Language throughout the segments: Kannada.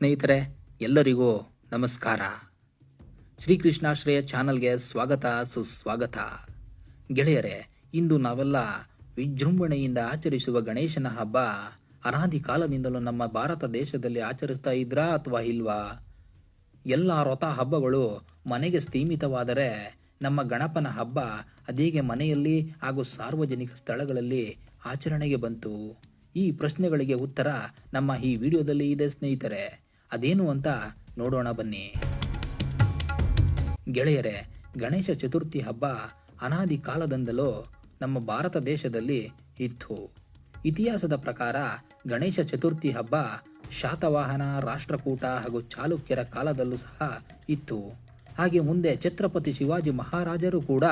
ಸ್ನೇಹಿತರೆ, ಎಲ್ಲರಿಗೂ ನಮಸ್ಕಾರ. ಶ್ರೀಕೃಷ್ಣಾಶ್ರಯ ಚಾನಲ್ಗೆ ಸ್ವಾಗತ, ಸುಸ್ವಾಗತ. ಗೆಳೆಯರೆ, ಇಂದು ನಾವೆಲ್ಲ ವಿಜೃಂಭಣೆಯಿಂದ ಆಚರಿಸುವ ಗಣೇಶನ ಹಬ್ಬ ಅನಾದಿ ಕಾಲದಿಂದಲೂ ನಮ್ಮ ಭಾರತ ದೇಶದಲ್ಲಿ ಆಚರಿಸ್ತಾ ಇದ್ರಾ ಅಥವಾ ಇಲ್ವಾ? ಎಲ್ಲ ವ್ರತ ಹಬ್ಬಗಳು ಮನೆಗೆ ಸೀಮಿತವಾದರೆ ನಮ್ಮ ಗಣಪನ ಹಬ್ಬ ಅದೇಗೆ ಮನೆಯಲ್ಲಿ ಹಾಗೂ ಸಾರ್ವಜನಿಕ ಸ್ಥಳಗಳಲ್ಲಿ ಆಚರಣೆಗೆ ಬಂತು. ಈ ಪ್ರಶ್ನೆಗಳಿಗೆ ಉತ್ತರ ನಮ್ಮ ಈ ವಿಡಿಯೋದಲ್ಲಿ ಇದೆ ಸ್ನೇಹಿತರೆ. ಅದೇನು ಅಂತ ನೋಡೋಣ ಬನ್ನಿ. ಗೆಳೆಯರೆ, ಗಣೇಶ ಚತುರ್ಥಿ ಹಬ್ಬ ಅನಾದಿ ಕಾಲದಿಂದಲೂ ನಮ್ಮ ಭಾರತ ದೇಶದಲ್ಲಿ ಇತ್ತು. ಇತಿಹಾಸದ ಪ್ರಕಾರ ಗಣೇಶ ಚತುರ್ಥಿ ಹಬ್ಬ ಶಾತವಾಹನ, ರಾಷ್ಟ್ರಕೂಟ ಹಾಗೂ ಚಾಲುಕ್ಯರ ಕಾಲದಲ್ಲೂ ಸಹ ಇತ್ತು. ಹಾಗೆ ಮುಂದೆ ಛತ್ರಪತಿ ಶಿವಾಜಿ ಮಹಾರಾಜರು ಕೂಡ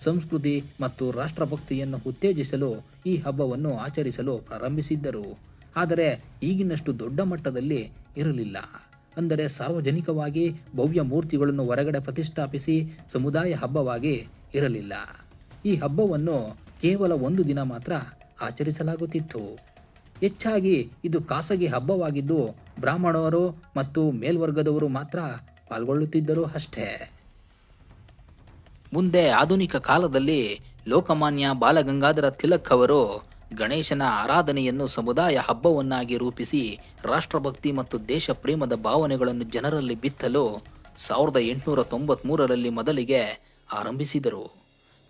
ಸಂಸ್ಕೃತಿ ಮತ್ತು ರಾಷ್ಟ್ರಭಕ್ತಿಯನ್ನು ಉತ್ತೇಜಿಸಲು ಈ ಹಬ್ಬವನ್ನು ಆಚರಿಸಲು ಪ್ರಾರಂಭಿಸಿದ್ದರು. ಆದರೆ ಈಗಿನಷ್ಟು ದೊಡ್ಡ ಮಟ್ಟದಲ್ಲಿ ಇರಲಿಲ್ಲ. ಅಂದರೆ ಸಾರ್ವಜನಿಕವಾಗಿ ಭವ್ಯ ಮೂರ್ತಿಗಳನ್ನು ಹೊರಗಡೆ ಪ್ರತಿಷ್ಠಾಪಿಸಿ ಸಮುದಾಯ ಹಬ್ಬವಾಗಿ ಇರಲಿಲ್ಲ. ಈ ಹಬ್ಬವನ್ನು ಕೇವಲ ಒಂದು ದಿನ ಮಾತ್ರ ಆಚರಿಸಲಾಗುತ್ತಿತ್ತು. ಹೆಚ್ಚಾಗಿ ಇದು ಖಾಸಗಿ ಹಬ್ಬವಾಗಿದ್ದು ಬ್ರಾಹ್ಮಣರು ಮತ್ತು ಮೇಲ್ವರ್ಗದವರು ಮಾತ್ರ ಪಾಲ್ಗೊಳ್ಳುತ್ತಿದ್ದರು ಅಷ್ಟೇ. ಮುಂದೆ ಆಧುನಿಕ ಕಾಲದಲ್ಲಿ ಲೋಕಮಾನ್ಯ ಬಾಲಗಂಗಾಧರ ತಿಲಕ್ ಅವರು ಗಣೇಶನ ಆರಾಧನೆಯನ್ನು ಸಮುದಾಯ ಹಬ್ಬವನ್ನಾಗಿ ರೂಪಿಸಿ ರಾಷ್ಟ್ರಭಕ್ತಿ ಮತ್ತು ದೇಶ ಪ್ರೇಮದ ಭಾವನೆಗಳನ್ನು ಜನರಲ್ಲಿ ಬಿತ್ತಲು ಸಾವಿರದ ಎಂಟುನೂರ ತೊಂಬತ್ಮೂರರಲ್ಲಿ ಮೊದಲಿಗೆ ಆರಂಭಿಸಿದರು.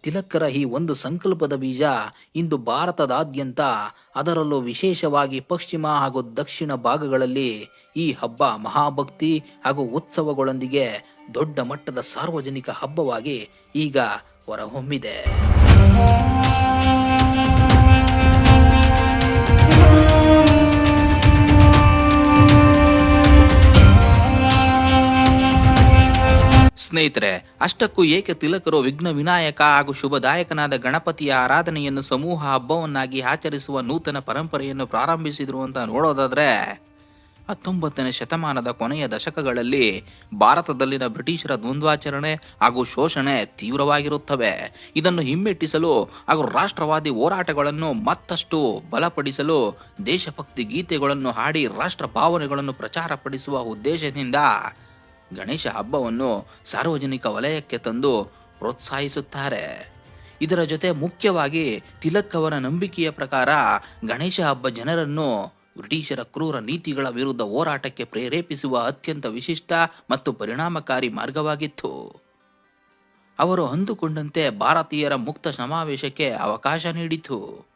ತಿಲಕ್ಕರ ಈ ಒಂದು ಸಂಕಲ್ಪದ ಬೀಜ ಇಂದು ಭಾರತದಾದ್ಯಂತ ಅದರಲ್ಲೂ ವಿಶೇಷವಾಗಿ ಪಶ್ಚಿಮ ಹಾಗೂ ದಕ್ಷಿಣ ಭಾಗಗಳಲ್ಲಿ ಈ ಹಬ್ಬ ಮಹಾಭಕ್ತಿ ಹಾಗೂ ಉತ್ಸವಗಳೊಂದಿಗೆ ದೊಡ್ಡ ಮಟ್ಟದ ಸಾರ್ವಜನಿಕ ಹಬ್ಬವಾಗಿ ಈಗ ಹೊರಹೊಮ್ಮಿದೆ. ಸ್ನೇಹಿತರೆ, ಅಷ್ಟಕ್ಕೂ ಏಕೆ ತಿಲಕರು ವಿಘ್ನ ವಿನಾಯಕ ಹಾಗೂ ಶುಭದಾಯಕನಾದ ಗಣಪತಿಯ ಆರಾಧನೆಯನ್ನು ಸಮೂಹ ಹಬ್ಬವನ್ನಾಗಿ ಆಚರಿಸುವ ನೂತನ ಪರಂಪರೆಯನ್ನು ಪ್ರಾರಂಭಿಸಿದ್ರು ಅಂತ ನೋಡೋದಾದ್ರೆ, ಹತ್ತೊಂಬತ್ತನೇ ಶತಮಾನದ ಕೊನೆಯ ದಶಕಗಳಲ್ಲಿ ಭಾರತದಲ್ಲಿನ ಬ್ರಿಟಿಷರ ದ್ವಂದ್ವಾಚರಣೆ ಹಾಗೂ ಶೋಷಣೆ ತೀವ್ರವಾಗಿರುತ್ತವೆ. ಇದನ್ನು ಹಿಮ್ಮೆಟ್ಟಿಸಲು ಹಾಗೂ ರಾಷ್ಟ್ರವಾದಿ ಹೋರಾಟಗಳನ್ನು ಮತ್ತಷ್ಟು ಬಲಪಡಿಸಲು ದೇಶಭಕ್ತಿ ಗೀತೆಗಳನ್ನು ಹಾಡಿ ರಾಷ್ಟ್ರ ಭಾವನೆಗಳನ್ನು ಪ್ರಚಾರಪಡಿಸುವ ಉದ್ದೇಶದಿಂದ ಗಣೇಶ ಹಬ್ಬವನ್ನು ಸಾರ್ವಜನಿಕ ವಲಯಕ್ಕೆ ತಂದು ಪ್ರೋತ್ಸಾಹಿಸುತ್ತಾರೆ. ಇದರ ಜೊತೆ ಮುಖ್ಯವಾಗಿ ತಿಲಕ್ ಅವರ ನಂಬಿಕೆಯ ಪ್ರಕಾರ ಗಣೇಶ ಹಬ್ಬ ಜನರನ್ನು ಬ್ರಿಟಿಷರ ಕ್ರೂರ ನೀತಿಗಳ ವಿರುದ್ಧ ಹೋರಾಟಕ್ಕೆ ಪ್ರೇರೇಪಿಸುವ ಅತ್ಯಂತ ವಿಶಿಷ್ಟ ಮತ್ತು ಪರಿಣಾಮಕಾರಿ ಮಾರ್ಗವಾಗಿತ್ತು. ಅವರು ಅಂದುಕೊಂಡಂತೆ ಭಾರತೀಯರ ಮುಕ್ತ ಸಮಾವೇಶಕ್ಕೆ ಅವಕಾಶ ನೀಡಿತು.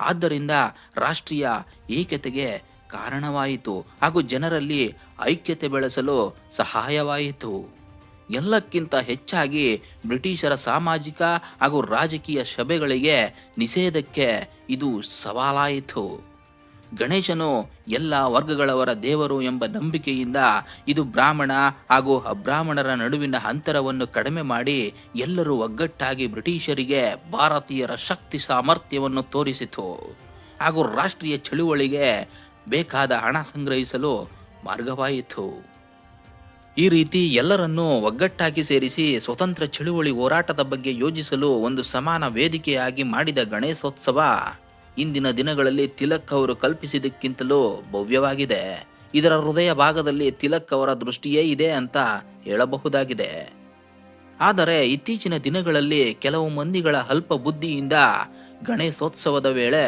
ಆದ್ದರಿಂದ ರಾಷ್ಟ್ರೀಯ ಏಕತೆಗೆ ಕಾರಣವಾಯಿತು ಹಾಗೂ ಜನರಲ್ಲಿ ಐಕ್ಯತೆ ಬೆಳೆಸಲು ಸಹಾಯವಾಯಿತು. ಎಲ್ಲಕ್ಕಿಂತ ಹೆಚ್ಚಾಗಿ ಬ್ರಿಟಿಷರ ಸಾಮಾಜಿಕ ಹಾಗೂ ರಾಜಕೀಯ ಸಭೆಗಳಿಗೆ ನಿಷೇಧಕ್ಕೆ ಇದು ಸವಾಲಾಯಿತು. ಗಣೇಶನು ಎಲ್ಲ ವರ್ಗಗಳವರ ದೇವರು ಎಂಬ ನಂಬಿಕೆಯಿಂದ ಇದು ಬ್ರಾಹ್ಮಣ ಹಾಗೂ ಅಬ್ರಾಹ್ಮಣರ ನಡುವಿನ ಅಂತರವನ್ನು ಕಡಿಮೆ ಮಾಡಿ ಎಲ್ಲರೂ ಒಗ್ಗಟ್ಟಾಗಿ ಬ್ರಿಟಿಷರಿಗೆ ಭಾರತೀಯರ ಶಕ್ತಿ ಸಾಮರ್ಥ್ಯವನ್ನು ತೋರಿಸಿತು ಹಾಗೂ ರಾಷ್ಟ್ರೀಯ ಚಳುವಳಿಗೆ ಬೇಕಾದ ಹಣ ಸಂಗ್ರಹಿಸಲು ಮಾರ್ಗವಾಯಿತು. ಈ ರೀತಿ ಎಲ್ಲರನ್ನೂ ಒಗ್ಗಟ್ಟಾಗಿ ಸೇರಿಸಿ ಸ್ವತಂತ್ರ ಚಳುವಳಿ ಹೋರಾಟದ ಬಗ್ಗೆ ಯೋಜಿಸಲು ಒಂದು ಸಮಾನ ವೇದಿಕೆಯಾಗಿ ಮಾಡಿದ ಗಣೇಶೋತ್ಸವ ಇಂದಿನ ದಿನಗಳಲ್ಲಿ ತಿಲಕ್ ಅವರು ಕಲ್ಪಿಸಿದ್ದಕ್ಕಿಂತಲೂ ಭವ್ಯವಾಗಿದೆ. ಇದರ ಹೃದಯ ಭಾಗದಲ್ಲಿ ತಿಲಕ್ ಅವರ ದೃಷ್ಟಿಯೇ ಇದೆ ಅಂತ ಹೇಳಬಹುದಾಗಿದೆ. ಆದರೆ ಇತ್ತೀಚಿನ ದಿನಗಳಲ್ಲಿ ಕೆಲವು ಮಂದಿಗಳ ಅಲ್ಪ ಬುದ್ಧಿಯಿಂದ ಗಣೇಶೋತ್ಸವದ ವೇಳೆ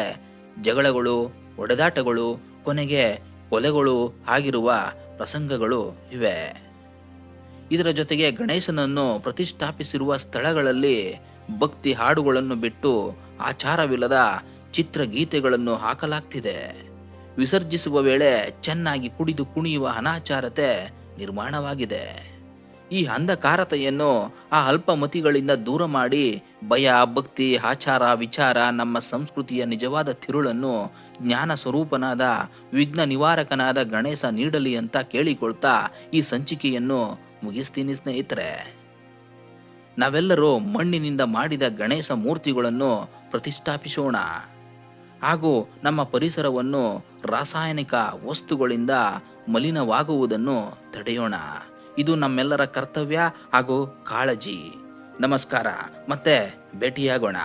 ಜಗಳಗಳು ಒಡೆದಾಟಗಳು ಕೊನೆಗೆ ಕೊಲೆಗಳು ಆಗಿರುವ ಪ್ರಸಂಗಗಳು ಇವೆ. ಇದರ ಜೊತೆಗೆ ಗಣೇಶನನ್ನು ಪ್ರತಿಷ್ಠಾಪಿಸಿರುವ ಸ್ಥಳಗಳಲ್ಲಿ ಭಕ್ತಿ ಹಾಡುಗಳನ್ನು ಬಿಟ್ಟು ಆಚಾರವಿಲ್ಲದ ಚಿತ್ರಗೀತೆಗಳನ್ನು ಹಾಕಲಾಗ್ತಿದೆ. ವಿಸರ್ಜಿಸುವ ವೇಳೆ ಚೆನ್ನಾಗಿ ಕುಡಿದು ಕುಣಿಯುವ ಅನಾಚಾರತೆ ನಿರ್ಮಾಣವಾಗಿದೆ. ಈ ಅಂಧಕಾರತೆಯನ್ನು ಆ ಅಲ್ಪಮತಿಗಳಿಂದ ದೂರ ಮಾಡಿ ಭಯ, ಭಕ್ತಿ, ಆಚಾರ, ವಿಚಾರ, ನಮ್ಮ ಸಂಸ್ಕೃತಿಯ ನಿಜವಾದ ತಿರುಳನ್ನು ಜ್ಞಾನ ಸ್ವರೂಪನಾದ, ವಿಘ್ನ ನಿವಾರಕನಾದ ಗಣೇಶ ನೀಡಲಿ ಅಂತ ಕೇಳಿಕೊಳ್ತಾ ಈ ಸಂಚಿಕೆಯನ್ನು ಮುಗಿಸ್ತೀನಿ ಸ್ನೇಹಿತರೆ. ನಾವೆಲ್ಲರೂ ಮಣ್ಣಿನಿಂದ ಮಾಡಿದ ಗಣೇಶ ಮೂರ್ತಿಗಳನ್ನು ಪ್ರತಿಷ್ಠಾಪಿಸೋಣ. ಹಾಗೂ ನಮ್ಮ ಪರಿಸರವನ್ನು ರಾಸಾಯನಿಕ ವಸ್ತುಗಳಿಂದ ಮಲಿನವಾಗುವುದನ್ನು ತಡೆಯೋಣ. ಇದು ನಮ್ಮೆಲ್ಲರ ಕರ್ತವ್ಯ ಹಾಗೂ ಕಾಳಜಿ. ನಮಸ್ಕಾರ. ಮತ್ತೆ ಭೇಟಿಯಾಗೋಣ.